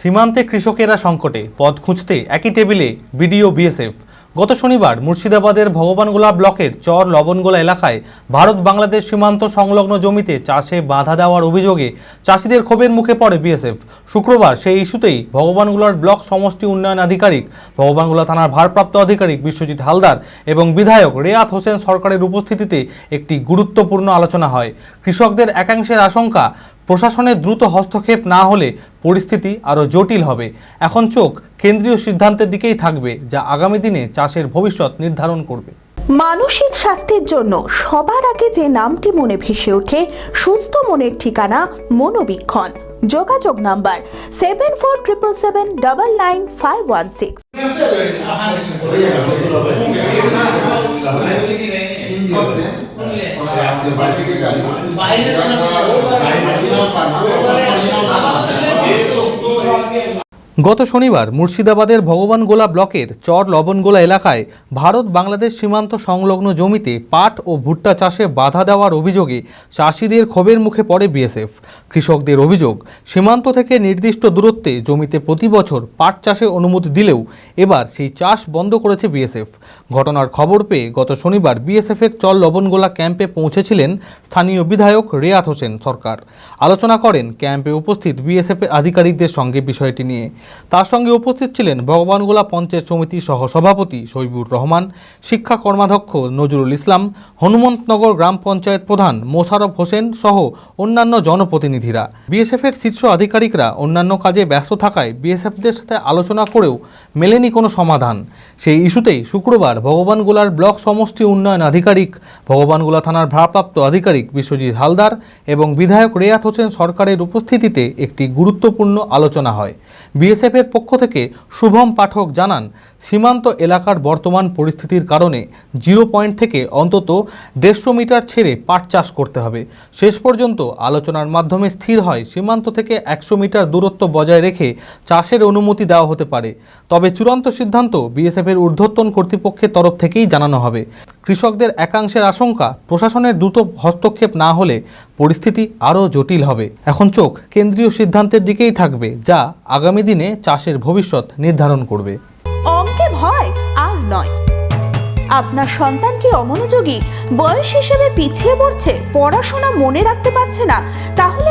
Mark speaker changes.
Speaker 1: সীমান্তে কৃষকেরা সংকটে পদ খুঁজতে একই টেবিলে বিডিও বিএসএফ। গত শনিবার মুর্শিদাবাদের ভগবানগোলা ব্লকের চর লবণগোলা এলাকায় ভারত বাংলাদেশ সীমান্ত সংলগ্ন জমিতে চাষে বাধা দেওয়ার অভিযোগে চাষিদের ক্ষোভের মুখে পড়ে বিএসএফ। শুক্রবার সেই ইস্যুতেই ভগবানগোলার ব্লক সমষ্টি উন্নয়ন আধিকারিক, ভগবানগোলা থানার ভারপ্রাপ্ত আধিকারিক বিশ্বজিৎ হালদার এবং বিধায়ক রেয়াত হোসেন সরকারের উপস্থিতিতে একটি গুরুত্বপূর্ণ আলোচনা হয়। কৃষকদের একাংশের আশঙ্কা প্রশাসনের দ্রুত হস্তক্ষেপ না হলে পরিস্থিতি আরও জটিল হবে এখন চোখ কেন্দ্রীয় সিদ্ধান্তের দিকেই থাকবে যা আগামী দিনে চাষের ভবিষ্যৎ নির্ধারণ করবে
Speaker 2: মানসিক স্বাস্থ্যের জন্য সবার আগে যে নামটি মনে ভেসে ওঠে সুস্থ মনের ঠিকানা মনোবীক্ষণ যোগাযোগ number seven four triple seven double nine five one six భాషకే కానీ
Speaker 1: গত শনিবার মুর্শিদাবাদের ভগবানগোলা ব্লকের চর লবণগোলা এলাকায় ভারত বাংলাদেশ সীমান্ত সংলগ্ন জমিতে পাট ও ভুট্টা চাষে বাধা দেওয়ার অভিযোগে চাষিদের ক্ষোভের মুখে পড়ে বিএসএফ। কৃষকদের অভিযোগ, সীমান্ত থেকে নির্দিষ্ট দূরত্বে জমিতে প্রতি বছর পাট চাষে অনুমতি দিলেও এবার সেই চাষ বন্ধ করেছে বিএসএফ। ঘটনার খবর পেয়ে গত শনিবার বিএসএফের চর লবণগোলা ক্যাম্পে পৌঁছেছিলেন স্থানীয় বিধায়ক রেয়াত হোসেন সরকার। আলোচনা করেন ক্যাম্পে উপস্থিত বিএসএফের আধিকারিকদের সঙ্গে বিষয়টি নিয়ে। তার সঙ্গে উপস্থিত ছিলেন ভগবানগোলা পঞ্চায়েত সমিতির সহসভাপতি শৈবুর রহমান, শিক্ষা কর্মাধ্যক্ষ নজরুল ইসলাম, হনুমন্তনগর গ্রাম পঞ্চায়েত প্রধান মোশারফ হোসেন সহ অন্যান্য জনপ্রতিনিধিরা। বিএসএফের শীর্ষ আধিকারিকরা অন্যান্য কাজে ব্যস্ত থাকায় বিএসএফদের সাথে আলোচনা করেও মেলেনি কোনো সমাধান। সেই ইস্যুতেই শুক্রবার ভগবানগোলার ব্লক সমষ্টি উন্নয়ন আধিকারিক, ভগবানগোলা থানার ভারপ্রাপ্ত আধিকারিক বিশ্বজিৎ হালদার এবং বিধায়ক রেয়াত হোসেন সরকারের উপস্থিতিতে একটি গুরুত্বপূর্ণ আলোচনা হয়। বিএসএফের পক্ষ থেকে শুভম পাঠক জানান, সীমান্ত এলাকার বর্তমান পরিস্থিতির কারণে জিরো পয়েন্ট থেকে অন্তত দেড়শো মিটার ছেড়ে পাট চাষ করতে হবে। শেষ পর্যন্ত আলোচনার মাধ্যমে স্থির হয়, সীমান্ত থেকে একশো মিটার দূরত্ব বজায় রেখে চাষের অনুমতি দেওয়া হতে পারে। তবে চূড়ান্ত সিদ্ধান্ত বিএসএফের ঊর্ধ্বতন কর্তৃপক্ষের তরফ থেকেই জানানো হবে। কৃষকদের একাংশের আশঙ্কা, প্রশাসনের দ্রুত হস্তক্ষেপ না হলে পরিস্থিতি আরও জটিল হবে। এখন চোখ কেন্দ্রীয় সিদ্ধান্তের দিকেই থাকবে, যা আগামী দিনে চাষের ভবিষ্যৎ নির্ধারণ করবে।
Speaker 2: অঙ্কে ভয় আর নয়। আপনার সন্তান কি অমনোযোগী? বয়স হিসেবে পিছিয়ে পড়ছে, পড়াশোনা মনে রাখতে পারছে না, তাহলে